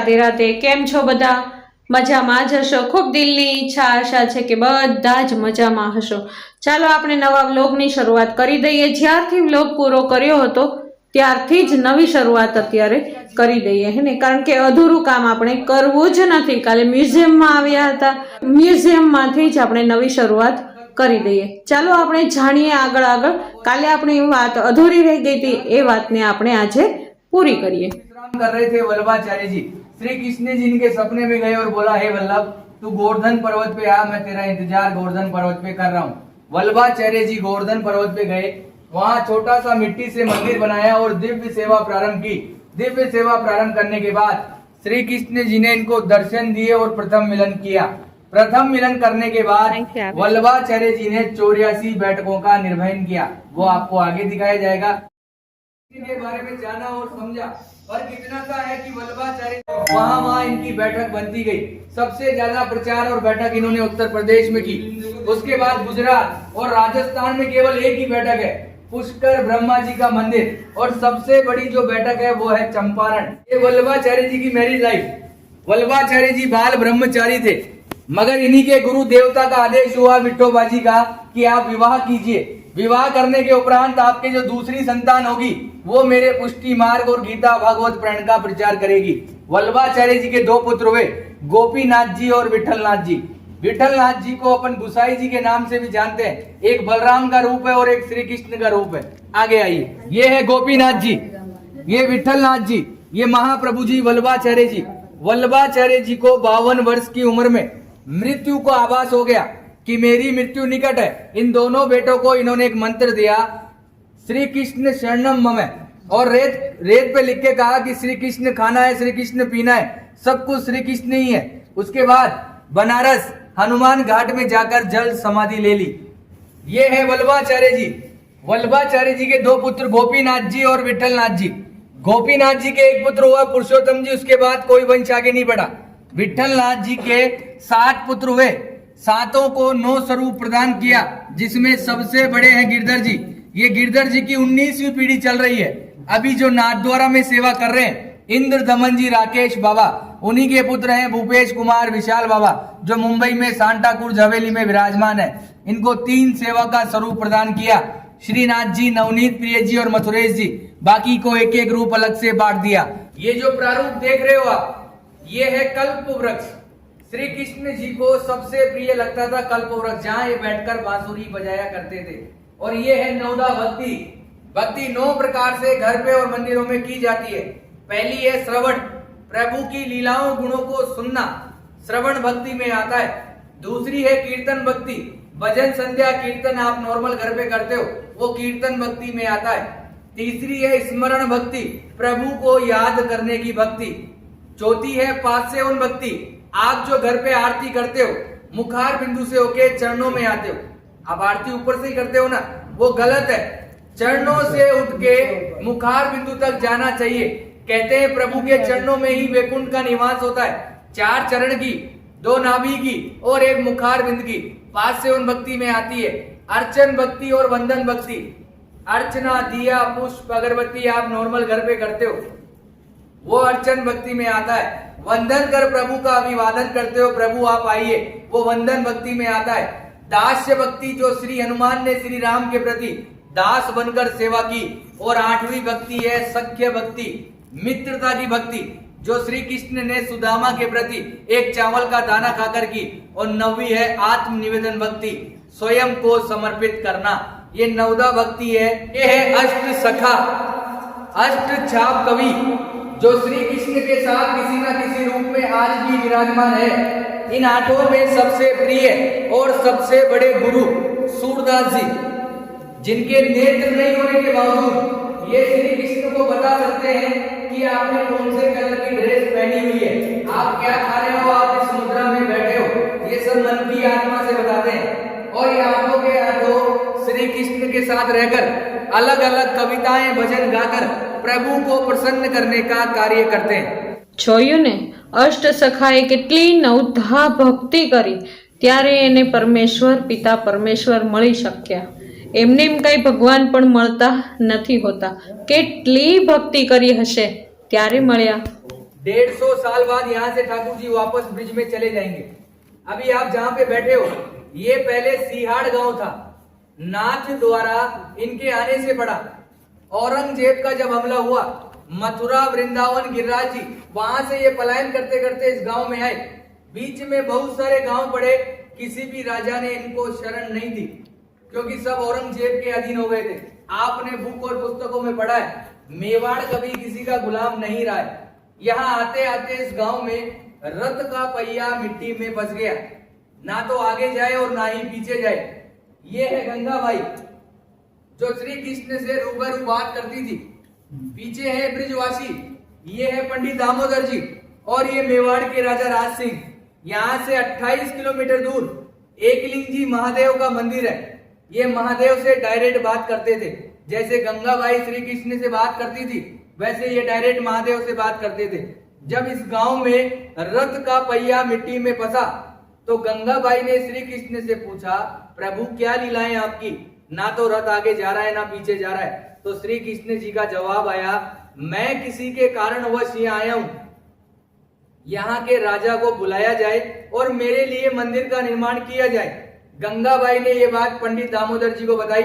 રાધે રાધે કેમ છો બધા મજામાં જ હશો ખૂબ દિલની ઈચ્છા આશા છે કે બધા જ મજામાં હશો ચાલો આપણે નવા વ્લોગની શરૂઆત કરી દઈએ જ્યારથી વ્લોગ પૂરો કર્યો હતો ત્યારથી જ નવી શરૂઆત અત્યારે કરી દઈએ હે ને કારણ કે અધૂરું કામ આપણે કરવું જ નથી કાલે મ્યુઝિયમમાં આવ્યા હતા મ્યુઝિયમમાંથી જ આપણે નવી શરૂઆત કરી દઈએ ચાલો આપણે જાણીએ આગળ આગળ કાલે આપણી વાત અધૂરી રહી ગઈ હતી એ વાતને આપણે આજે પૂરી કરીએ विश्राम कर रहे थे वल्लभाचार्य जी श्री कृष्ण जी इनके सपने में गए और बोला हे वल्लभ तू गोवर्धन पर्वत पे आ मैं तेरा इंतज़ार गोवर्धन पर्वत पे कर रहा हूँ। वल्लभाचार्य जी गोवर्धन पर्वत पे गए। वहाँ छोटा सा मिट्टी से मंदिर बनाया और दिव्य सेवा प्रारंभ की। दिव्य सेवा प्रारंभ करने के बाद श्री कृष्ण जी ने इनको दर्शन दिए और प्रथम मिलन किया। प्रथम मिलन करने के बाद वल्लभाचार्य जी ने चौरासी बैठकों का निर्वहन किया। वो आपको आगे दिखाया जाएगा। के बारे में जाना और समझा। पर कितना सा है कि वल्लभाचार्य वहाँ वहाँ इनकी बैठक बनती गई। सबसे ज़्यादा प्रचार और बैठक इन्होंने उत्तर प्रदेश में की। उसके बाद गुजरात और राजस्थान में केवल एक ही बैठक है, पुष्कर ब्रह्मा जी का मंदिर। और सबसे बड़ी जो बैठक है, वो है चंपारण। ये वल्लभाचार्य जी की मैरिज लाइफ वल्लभाचार्य जी बाल ब्रह्मचारी थे। मगर इन्हीं के गुरु देवता का आदेश हुआ विठोबा जी का कि आप विवाह कीजिए। विवाह करने के उपरांत आपके जो दूसरी संतान होगी, वो मेरे पुष्टि मार्ग और गीता भागवत प्रण का प्रचार करेगी। वल्लभाचार्य जी के दो पुत्र हुए, गोपीनाथ जी और विठलनाथ जी। विठलनाथ जी को अपन गुसाई जी के नाम से भी जानते हैं। एक बलराम का रूप है और एक श्री कृष्ण का रूप है। आगे आइए। ये है गोपीनाथ जी, ये विठलनाथ जी, ये महाप्रभु जी, वल्लभाचार्य जी। वल्लभाचार्य जी को बावन वर्ष की उम्र में मृत्यु को आभास हो गया। कि मेरी मृत्यु निकट है। इन दोनों बेटों को इन्होंने एक मंत्र दिया श्री कृष्ण शरणम मम। और रेत रेत पे लिख के कहा कि श्री कृष्ण खाना है श्री कृष्ण पीना है, सब कुछ श्री कृष्ण ही है। उसके बाद बनारस, हनुमान घाट में जाकर जल समाधि ले ली। ये है वल्लभाचार्य जी। वल्लभाचार्य जी के दो पुत्र गोपीनाथ जी और विठलनाथ जी। गोपीनाथ जी के एक पुत्र हुआ पुरुषोत्तम जी, उसके बाद कोई वंश आगे नहीं बढ़ा। विठलनाथ जी के सात पुत्र हुए। सातों को नौ स्वरूप प्रदान किया, जिसमें सबसे बड़े हैं गिरधर जी। ये गिरधर जी की उन्नीसवीं पीढ़ी चल रही है। अभी जो नाथद्वारा में सेवा कर रहे हैं इंद्र दमन जी, राकेश बाबा, उन्हीं के पुत्र हैं भूपेश कुमार, विशाल बाबा, जो मुंबई में सांताकुर्ज हवेली में विराजमान है। इनको तीन सेवा का स्वरूप प्रदान किया। श्रीनाथ जी, नवनीत प्रिय जी और मथुरेश जी, बाकी को एक एक रूप अलग से बांट दिया। ये जो प्रारूप देख रहे हो आप, ये है कल्प वृक्ष। श्री कृष्ण जी को सबसे प्रिय लगता था कल्प वृक्ष जहाँ ये बैठकर बांसुरी बजाया करते थे। और ये है नवदा भक्ति। भक्ति नौ प्रकार से घर पे और मंदिरों में की जाती है। पहली है श्रवण। प्रभु की लीलाओं गुणों को सुनना श्रवण भक्ति में आता है। दूसरी है कीर्तन भक्ति। भजन संध्या कीर्तन आप नॉर्मल घर पे करते हो, वो कीर्तन भक्ति में आता है। तीसरी है स्मरण भक्ति। प्रभु को याद करने की भक्ति। चौथी है पास्यवन भक्ति। आप जो घर पे आरती करते हो, मुखार बिंदु से होके चरणों में आते हो। आप आरती ऊपर से ही करते हो ना? वो गलत है। चरणों से उठ के मुखार बिंदु तक जाना चाहिए। कहते हैं प्रभु के चरणों में ही वैकुंठ का निवास होता है। चार चरण की, दो नाभि की और एक मुखार बिंद की। पास से उन भक्ति में आती है। अर्चन भक्ति और वंदन भक्ति। अर्चना, दिया, पुष्प, अगरबत्ती आप नॉर्मल घर पे करते हो। वो अर्चन भक्ति में आता है। वंदन कर प्रभु का अभिवादन करते हो, प्रभु आप आइए। वो वंदन भक्ति में आता है। दास्य भक्ति जो श्री हनुमान ने श्री राम के प्रति दास बनकर सेवा की, और आठवीं भक्ति है सख्य भक्ति मित्रता की भक्ति, जो श्री कृष्ण ने सुदामा के प्रति एक चावल का दाना खाकर की, और नवी है आत्म निवेदन भक्ति, स्वयं को समर्पित करना। ये नवदा भक्ति है, ये है अष्ट सखा, अष्ट छाप कवि। जो श्री कृष्ण के साथ किसी न किसी रूप में आज भी विराजमान है, इन आठों में सबसे प्रिय और सबसे बड़े गुरु सूरदास जी, जिनके नेत्र नहीं होने के बावजूद ये श्री कृष्ण को बता सकते हैं कि आपने कौन से कलर की ड्रेस पहनी हुई है। आप क्या खा रहे हो? आप इस मुद्रा में बैठे हो। ये सब मन की आत्मा से बताते हैं। और ये आँखों के हाथों श्री कृष्ण के साथ रहकर अलग अलग कविताएँ, भजन गाकर प्रभु को प्रसन्न करने का कार्य करते हैं જોયું ને અષ્ટ સખાએ કેટલી નવધા ભક્તિ કરી ત્યારે એને પરમેશ્વર પિતા પરમેશ્વર મળી શક્યા એમને એમ કઈ ભગવાન પણ મળતા નથી હોતા કેટલી ભક્તિ કરી હશે ત્યારે મળ્યા डेढ़ सौ साल बाद यहाँ से ठाकुर जी वापस ब्रिज में चले जाएंगे अभी आप जहाँ पे बैठे हो ये पहले सिहाड़ गांव था नाथ द्वारा इनके आने से पड़ा औरंगज़ेब का जब हमला हुआ, मथुरा, वृंदावन, गिरिराज जी, वहाँ से ये पलायन करते करते इस गाँव में आए। बीच में बहुत सारे गाँव पड़े, किसी भी राजा ने इनको शरण नहीं दी, क्योंकि सब औरंगज़ेब के अधीन हो गए थे। आपने बुक और पुस्तकों में पढ़ा है, मेवाड़ कभी किसी का गुलाम नहीं रहा है। यहाँ आते आते इस गाँव में रथ का पहिया मिट्टी में फंस गया। ना तो आगे जाए और ना ही पीछे जाए। ये है गंगाबाई जो श्री कृष्ण से रूबरू बात करती थी। पीछे है ब्रिजवासी, ये है पंडित दामोदर जी और ये मेवाड़ के राजा राज सिंह यहाँ से 28 किलोमीटर दूर एकलिंग जी महादेव का मंदिर है। ये महादेव से डायरेक्ट बात करते थे। जैसे गंगाबाई श्री कृष्ण से बात करती थी, वैसे ये डायरेक्ट महादेव से बात करते थे। जब इस गाँव में रथ का पहिया मिट्टी में फंसा तो गंगाबाई ने श्री कृष्ण से पूछा, प्रभु, क्या लीलाएँ आपकी? ना तो रथ आगे जा रहा है, ना पीछे जा रहा है। तो श्री कृष्ण जी का जवाब आया, मैं किसी के कारण कारणवश यहाँ आया हूँ। यहाँ के राजा को बुलाया जाए और मेरे लिए मंदिर का निर्माण किया जाए। गंगाबाई ने ये बात पंडित दामोदर जी को बताई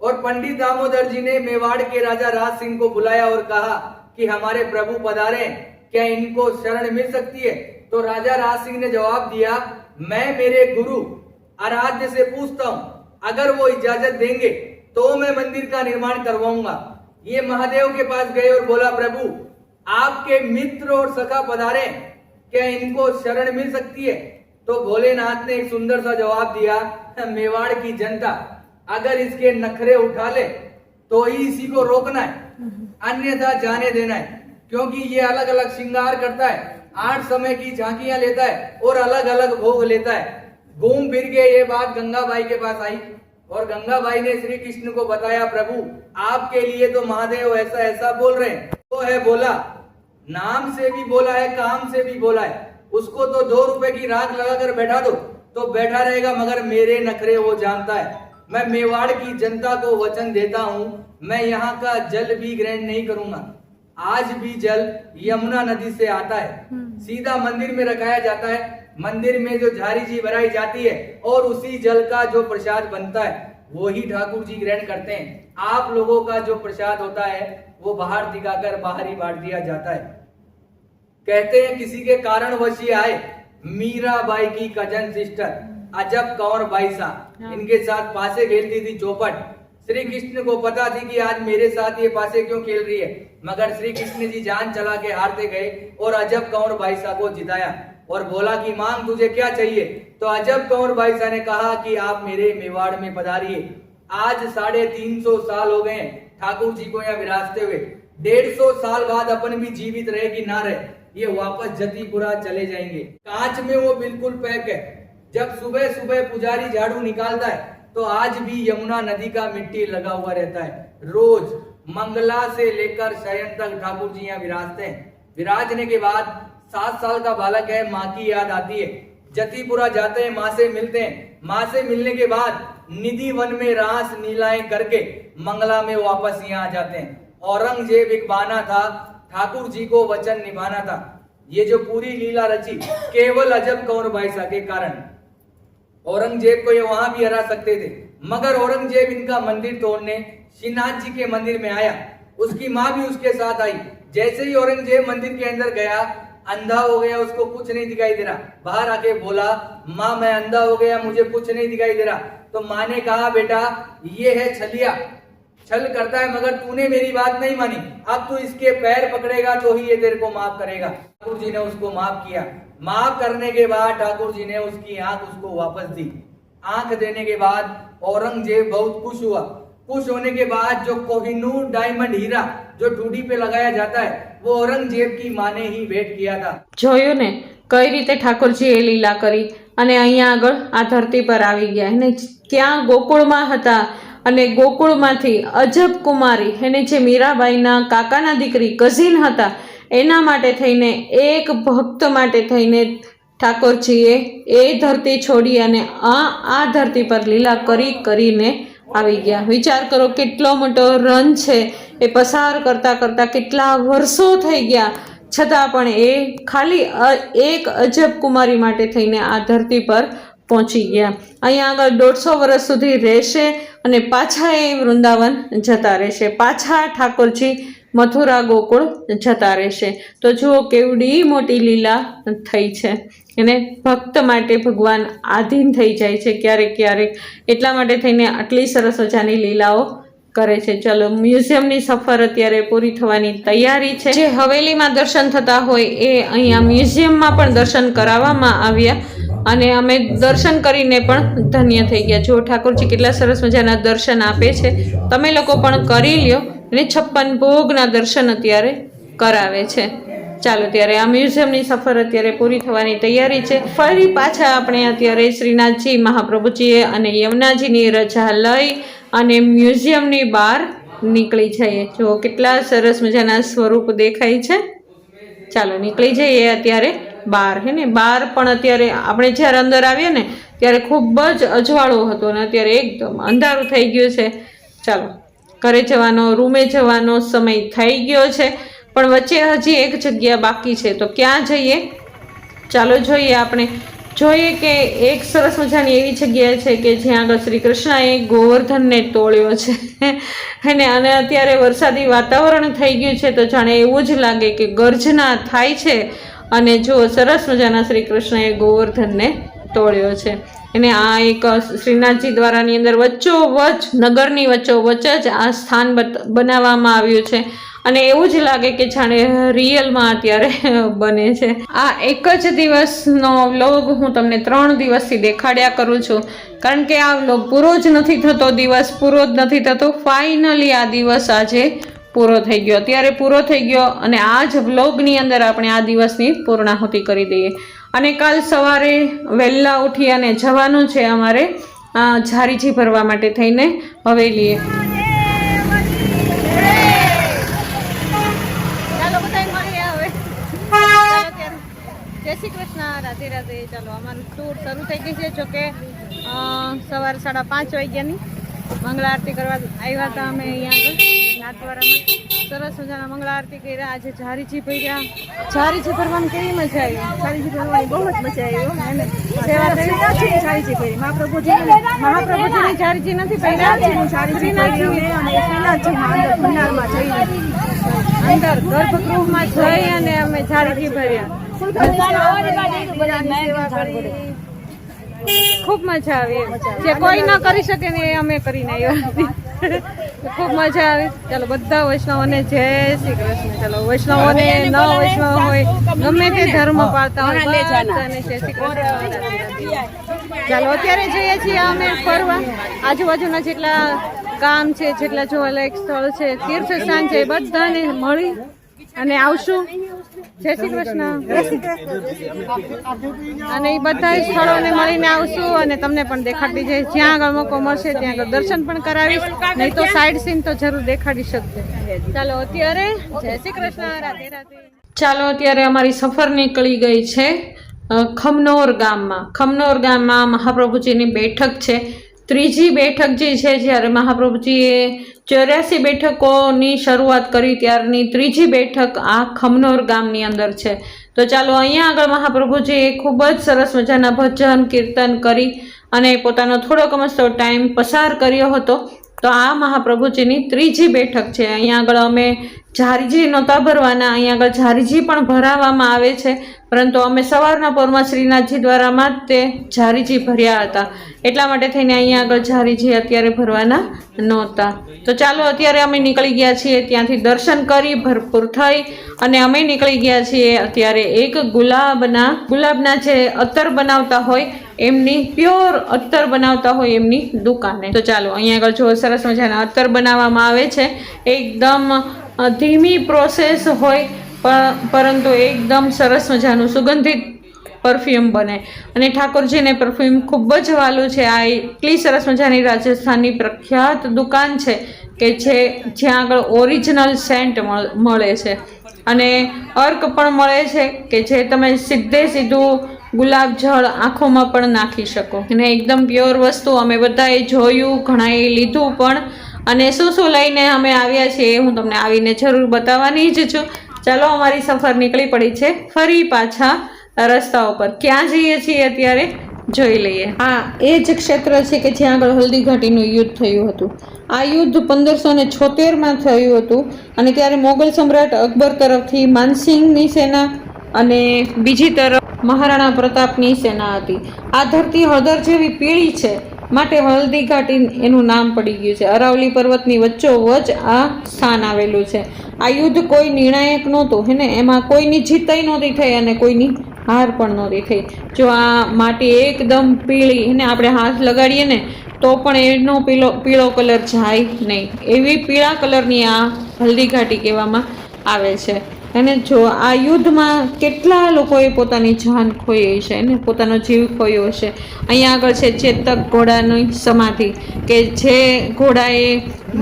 और पंडित दामोदर जी ने मेवाड़ के राजा राज सिंह को बुलाया और कहा कि हमारे प्रभु पधारे, क्या इनको शरण मिल सकती है? तो राजा राज सिंह ने जवाब दिया, मैं मेरे गुरु आराध्य से पूछता हूँ। अगर वो इजाज़त देंगे तो मैं मंदिर का निर्माण करवाऊँगा। ये महादेव के पास गए और बोला, प्रभु, आपके मित्र और सखा पधारे, क्या इनको शरण मिल सकती है? तो भोलेनाथ ने एक सुंदर सा जवाब दिया, मेवाड़ की जनता, अगर इसके नखरे उठा ले तो ही इसी को रोकना है, अन्यथा जाने देना है, क्योंकि ये अलग अलग श्रृंगार करता है, आठ समय की झांकियाँ लेता है और अलग अलग भोग लेता है। घूम फिर के ये बात गंगाबाई के पास आई। और गंगाबाई ने श्री कृष्ण को बताया प्रभु आपके लिए तो महादेव ऐसा ऐसा बोल रहे हैं। वो है बोला नाम से भी बोला है काम से भी बोला है। उसको तो दो रुपए की राख लगाकर बैठा दो तो बैठा रहेगा मगर मेरे नखरे वो जानता है। मैं मेवाड़ की जनता को वचन देता हूँ मैं यहाँ का जल भी ग्रहण नहीं करूँगा। आज भी जल यमुना नदी से आता है। सीधा मंदिर में रखाया जाता है मंदिर में जो झारी जी भराई जाती है और उसी जल का जो प्रसाद बनता है वो ही ठाकुर जी ग्रहण करते हैं। आप लोगों का जो प्रसाद होता है वो बाहर दिखाकर बाहर ही बांट दिया जाता है। कहते हैं किसी के कारण वशी आए मीराबाई की कज़न सिस्टर अजब कौर बाईसा हाँ। इनके साथ पासे खेलती थी चौपट। श्री कृष्ण को पता थी कि आज मेरे साथ ये पासे क्यों खेल रही है। मगर श्री कृष्ण जी जान चला के हारते गए और अजब कंवर बाईसा को जिताया। और बोला कि मांग तुझे क्या चाहिए? तो अजब कंवर बाईसा ने कहा कि, आप मेरे मेवाड़ में पधारिए। आज साढ़े तीन सौ साल हो गए ठाकुर जी को यहाँ विराजते हुए। डेढ़ सौ साल बाद अपन भी जीवित रहे कि ना रहे, ये वापस जतीपुरा चले जाएँगे। कांच में वो बिल्कुल पैक है। जब सुबह सुबह पुजारी झाड़ू निकालता है तो आज भी यमुना नदी का मिट्टी लगा हुआ रहता है। रोज मंगला से लेकर शयन तक ठाकुर जी यहाँ विराजते हैं। विराजने के बाद सात साल का बालक है, माँ की याद आती है। जतीपुरा जाते हैं, माँ से मिलते हैं। माँ से मिलने के बाद निधि वन में रास नीलाएँ करके मंगला में वापस यहाँ आ जाते हैं। औरंगज़ेब एक बाना था, ठाकुर जी को वचन निभाना था। ये जो पूरी लीला रची, केवल अजब कौर बाईसा के कारण? औरंगज़ेब को ये वहाँ भी हरा सकते थे। मगर औरंगज़ेब इनका मंदिर तोड़ने श्रीनाथ जी के मंदिर में आया। उसकी माँ भी उसके साथ आई। जैसे ही औरंगज़ेब मंदिर के अंदर गया अंधा हो गया, उसको कुछ नहीं दिखाई दे रहा। बाहर आके बोला, माँ, मैं अंधा हो गया, मुझे कुछ नहीं दिखाई दे रहा। तो माँ ने कहा, बेटा, ये है छलिया। छल करता है, मगर तूने मेरी बात नहीं मानी। अब तू इसके पैर पकड़ेगा तो ही ये तेरे को माफ़ करेगा। ठाकुर जी ने उसको माफ़ किया। माफ़ करने के बाद ठाकुर जी ने उसकी आँख उसको वापस दी। आँख देने के बाद औरंगज़ेब बहुत खुश हुआ। खुश होने के बाद जो कोहिनूर डायमंड हीरा, जो टूडी पे लगाया जाता है वो औरंगजेब की माँ ने ही भेंट किया था જોયું ને કઈ રીતે ઠાકોરજીએ લીલા કરી અને અહીંયા આગળ આ ધરતી પર આવી ગયા એને ક્યાં ગોકુળમાં હતા અને ગોકુળમાંથી અજબ કુમારી એને જે મીરાબાઈના કાકાના દીકરી કઝિન હતા એના માટે થઈને એક ભક્ત માટે થઈને ઠાકોરજીએ એ ધરતી છોડી અને આ આ ધરતી પર લીલા કરી કરીને આવી ગયા. વિચાર કરો કેટલો મોટો રન છે. એ પસાર કરતાં કરતાં કેટલા વર્ષો થઈ ગયા. છતાં પણ એ ખાલી એક અજબ કુમારી માટે થઈને આ ધરતી પર પહોંચી ગયા. અહીંયા આગળ દોઢસો વર્ષ સુધી રહેશે અને પાછા એ વૃંદાવન જતા રહેશે. પાછા ઠાકોરજી મથુરા ગોકુળ જતા રહેશે. તો જુઓ કેવડી મોટી લીલા થઈ છે. એને ભક્ત માટે ભગવાન આધીન થઈ જાય છે ક્યારેક ક્યારેક. એટલા માટે થઈને આટલી સરસ મજાની લીલાઓ કરે છે. ચલો, મ્યુઝિયમની સફર અત્યારે પૂરી થવાની તૈયારી છે. જે હવેલીમાં દર્શન થતા હોય એ અહીંયા મ્યુઝિયમમાં પણ દર્શન કરાવવામાં આવ્યા અને અમે દર્શન કરીને પણ ધન્ય થઈ ગયા. જો ઠાકોરજી કેટલા સરસ મજાના દર્શન આપે છે. તમે લોકો પણ કરી લ્યો. અને છપ્પન ભોગના દર્શન અત્યારે કરાવે છે. ચાલો, ત્યારે આ મ્યુઝિયમની સફર અત્યારે પૂરી થવાની તૈયારી છે. ફરી પાછા આપણે અત્યારે શ્રીનાથજી મહાપ્રભુજીએ અને યમુનાજીની રજા લઈ અને મ્યુઝિયમની બહાર નીકળી જઈએ. જો કેટલા સરસ મજાના સ્વરૂપ દેખાય છે. ચાલો, નીકળી જઈએ અત્યારે બહાર, હે ને? બહાર પણ અત્યારે આપણે જ્યારે અંદર આવીએ ને, ત્યારે ખૂબ જ અજવાળો હતો અને અત્યારે એકદમ અંધારું થઈ ગયું છે. ચાલો, ઘરે જવાનો, રૂમે જવાનો સમય થઈ ગયો છે. પણ વચ્ચે હજી એક જગ્યા બાકી છે, તો ક્યાં જઈએ? ચાલો જોઈએ આપણે. જોઈએ કે એક સરસ મજાની એવી જગ્યા છે કે જ્યાં આગળ શ્રી કૃષ્ણએ ગોવર્ધનને તોળ્યો છે. અને અને અત્યારે વરસાદી વાતાવરણ થઈ ગયું છે, તો જાણે એવું જ લાગે કે ગર્જના થાય છે. અને જો સરસ મજાના શ્રી કૃષ્ણએ ગોવર્ધનને તોળ્યો છે. અને આ એક શ્રીનાથજી દ્વારાની અંદર વચ્ચોવચ નગરની વચ્ચોવચ જ આ સ્થાન બનાવવામાં આવ્યું છે. અને એવું જ લાગે કે જાણે રિયલમાં અત્યારે બને છે. આ એક જ દિવસનો વ્લોગ હું તમને ત્રણ દિવસથી દેખાડ્યા કરું છું. કારણ કે આ વ્લોગ પૂરો જ નથી થતો, દિવસ પૂરો જ નથી થતો. ફાઇનલી આ દિવસ આજે પૂરો થઈ ગયો. અત્યારે પૂરો થઈ ગયો અને આ જ વ્લોગની અંદર આપણે આ દિવસની પૂર્ણાહુતિ કરી દઈએ. અને કાલ સવારે વહેલા ઉઠી અને જવાનું છે અમારે ઝારીજી ભરવા માટે થઈને હવેલીએ. જય શ્રી કૃષ્ણ, રાધે રાધે. ચાલો અમારું ટૂર શરૂ થઈ ગઈ છે, જોકે સવારે સાડા પાંચ વાગ્યાની. મંગળા આરતી કરવા આવ્યા હતા અમે અહીંયા આગળ, નાથવાડામાં. સરસ મજાના મંગળ આરતી કર્યા. આજે ઝારીજી ભર્યા. ઝારીજી ભરવાની કેવી મજા આવી? ઝારીજી ભરવાની બહુ જ મજા આવી હો. સેવા કરી ઝારીજી ભરી. મહાપ્રભુજી મહાપ્રભુજીની ઝારીજી નથી ભર્યા. ઝારીજી ભરી અને શ્રીનાથજીમાં અંદર ભંડારમાં જઈને અંદર ગર્ભગૃહમાં જઈ અને અમે ઝારીજી ભર્યા. ખૂબ મજા આવી. જે કોઈ ન કરી શકે ને એ અમે કરીને આવ્યા ખૂબ મજા આવી. ચાલો બધા વૈષ્ણવોને જય શ્રી કૃષ્ણ. ચાલો વૈષ્ણવોને ન વૈષ્ણવ હોય ગમે તે ધર્મ પાળતા હોય બધાને જય શ્રી કૃષ્ણ. ચાલો અત્યારે જઈએ છીએ અમે ફરવા. આજુબાજુના જેટલા ગામ છે જેટલા જોવાલાયક સ્થળ છે તીર્થ સ્થાન છે બધાને મળી અને આવશું. જય શ્રી કૃષ્ણ. અને એ બધા સ્થળોને મળીને આવશું અને તમને પણ દેખાડી જઈશ જ્યાં આગળ મોકો મળશે ત્યાં આગળ દર્શન પણ કરાવીશ. નહીં તો સાઈડ સીન તો જરૂર દેખાડી શકશે. ચાલો, અત્યારે જય શ્રી કૃષ્ણ ચાલો, અત્યારે અમારી સફર નીકળી ગઈ છે ખમનોર ગામમાં. ખમનોર ગામમાં મહાપ્રભુજીની બેઠક છે. ત્રીજી બેઠક જે છે, જ્યારે મહાપ્રભુજીએ ચોર્યાસી બેઠકોની શરૂઆત કરી ત્યારની ત્રીજી બેઠક આ ખમનોર ગામની અંદર છે. તો ચાલો અહીંયા આગળ મહાપ્રભુજીએ ખૂબ જ સરસ મજાના ભજન કીર્તન કરી અને પોતાનો થોડોક મસ્તો ટાઈમ પસાર કર્યો હતો. તો આ મહાપ્રભુજીની ત્રીજી બેઠક છે. અહીંયા આગળ અમે ઝારીજી નહોતા ભરવાના. અહીંયા આગળ ઝારીજી પણ ભરાવવામાં આવે છે. પરંતુ અમે સવારના પોરમાં શ્રીનાથજી દ્વારામાં તે ઝારીજી ભર્યા હતા. એટલા માટે થઈને અહીંયા આગળ ઝારીજી અત્યારે ભરવાના નહોતા. તો ચાલો, અત્યારે અમે નીકળી ગયા છીએ ત્યાંથી દર્શન કરી, ભરપૂર થઈ અને અમે નીકળી ગયા છીએ અત્યારે એક ગુલાબના ગુલાબના જે અત્તર બનાવતા હોય એમની પ્યોર અત્તર બનાવતા હોય એમની દુકાને. તો ચાલો અહીંયા આગળ જો સરસ મજાના અત્તર બનાવવામાં આવે છે. એકદમ ધીમી પ્રોસેસ હોય પરંતુ એકદમ સરસ મજાનું સુગંધિત પરફ્યુમ બને. અને ઠાકોરજીને પરફ્યુમ ખૂબ જ વાલું છે. આ એટલી સરસ મજાની રાજસ્થાનની પ્રખ્યાત દુકાન છે કે જે, જ્યાં આગળ ઓરિજિનલ સેન્ટ મળે છે. અને અર્ક પણ મળે છે કે જે તમે સીધે સીધું ગુલાબ જળ આંખોમાં પણ નાખી શકો. અને એકદમ પ્યોર વસ્તુ અમે બધાએ જોયું, ઘણાએ લીધું પણ. અને શું શું લઈને અમે આવ્યા છીએ હું તમને આવીને જરૂર બતાવવાની જ છું. ચાલો, અમારી સફર નીકળી પડી છે. ફરી પાછા રસ્તા ઉપર ક્યાં જઈએ છીએ અત્યારે? જોઈ લઈએ. હા, એ જ ક્ષેત્ર છે કે જ્યાં આગળ હલ્દીઘાટીનું યુદ્ધ થયું હતું. આ યુદ્ધ પંદરસો ને છોતેરમાં થયું હતું અને ત્યારે મોગલ સમ્રાટ અકબર તરફથી માનસિંહની સેના અને બીજી તરફ મહારાણા પ્રતાપની સેના હતી. આ ધરતી હળદર જેવી પીળી છે. માટે હલ્દી ઘાટી એનું નામ પડી ગયું છે. અરાવલી પર્વતની વચ્ચોવચ આ સ્થાન આવેલું છે. આ યુદ્ધ કોઈ નિર્ણાયક નહોતું, હે ને? એમાં કોઈની જીતઈ નહોતી થઈ અને કોઈની હાર પણ નહોતી થઈ. જો આ માટી એકદમ પીળી એને આપણે હાથ લગાડીએ ને, તો પણ એનો પીળો પીળો કલર જાય નહીં. એવી પીળા કલરની આ હલ્દી ઘાટી કહેવામાં આવે છે. અને જો આ યુદ્ધમાં કેટલા લોકોએ પોતાની જાન ખોઈ છે અને પોતાનો જીવ ખોયો હશે? અહીંયા આગળ છે ચેતક ઘોડાની સમાધિ, કે જે ઘોડાએ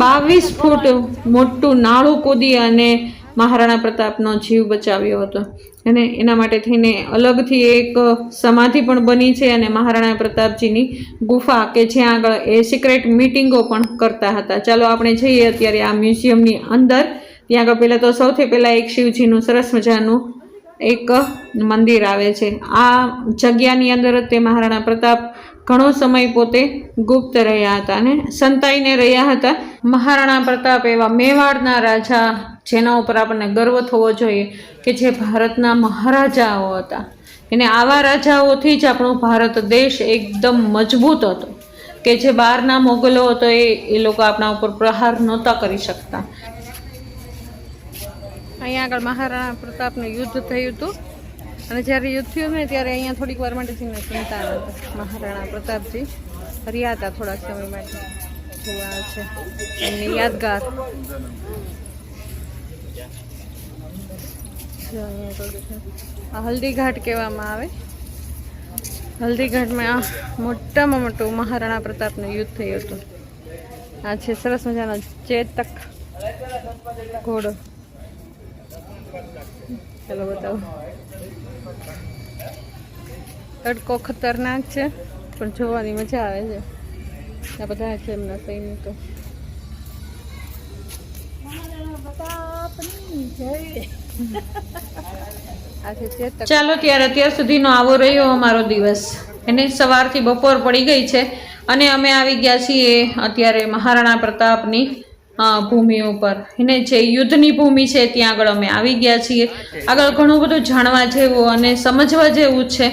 બાવીસ ફૂટ મોટું નાળું કૂદી અને મહારાણા પ્રતાપનો જીવ બચાવ્યો હતો. અને એના માટે થઈને અલગથી એક સમાધિ પણ બની છે અને મહારાણા પ્રતાપજીની ગુફા, કે જ્યાં આગળ એ સિક્રેટ મિટિંગો પણ કરતા હતા. ચાલો આપણે જઈએ અત્યારે આ મ્યુઝિયમની અંદર. ત્યાં આગળ પહેલાં તો સૌથી પહેલાં એક શિવજીનું, સરસ મજાનું એક મંદિર આવે છે. આ જગ્યાની અંદર તે મહારાણા પ્રતાપ ઘણો સમય પોતે ગુપ્ત રહ્યા હતા અને સંતાઈને રહ્યા હતા. મહારાણા પ્રતાપ એવા મેવાડના રાજા જેના ઉપર આપણને ગર્વ થવો જોઈએ કે જે ભારતના મહારાજાઓ હતા. એને આવા રાજાઓથી જ આપણો ભારત દેશ એકદમ મજબૂત હતો. કે જે બહારના મોગલો હતો એ એ લોકો આપણા ઉપર પ્રહાર નહોતા કરી શકતા. અહીંયા આગળ મહારાણા પ્રતાપનું યુદ્ધ થયું હતું. અને જ્યારે યુદ્ધ થયું ને ત્યારે અહીંયા થોડીક વાર માટે છે ને સંતાન હતા, મહારાણા પ્રતાપજી. રહ્યા હતા થોડાક સમય માટે આ છે. એમની યાદગાર. આ હલ્દીઘાટ કહેવામાં આવે. હલ્દીઘાટમાં આ મોટામાં મોટું મહારાણા પ્રતાપનું યુદ્ધ થયું હતું. આ છે સરસ મજાનો ચેતક ઘોડો. ચાલો બતાવો. તડકો ખતરનાક છે, પણ જોવાની મજા આવે છે. આ બધા છે એમના સૈનિકો. ચાલો, ત્યારે અત્યાર સુધીનો આવો રહ્યો અમારો દિવસ. એને સવારથી બપોર પડી ગઈ છે. અને અમે આવી ગયા છીએ અત્યારે મહારાણા પ્રતાપની ભૂમિ ઉપર. એને જે યુદ્ધની ભૂમિ છે, ત્યાં આગળ અમે આવી ગયા છીએ. આગળ ઘણું બધું જાણવા જેવું અને સમજવા જેવું છે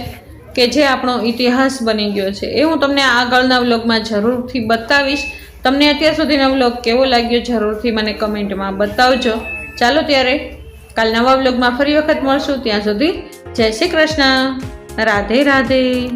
કે જે આપણો ઇતિહાસ બની ગયો છે. એ હું તમને આગળના વ્લોગમાં જરૂરથી બતાવીશ. તમને અત્યાર સુધીનો વ્લોગ કેવો લાગ્યો, જરૂરથી મને કમેન્ટમાં બતાવજો. ચાલો ત્યારે કાલ નવા વ્લોગમાં ફરી વખત મળશું. ત્યાં સુધી જય શ્રી કૃષ્ણ. રાધે રાધે.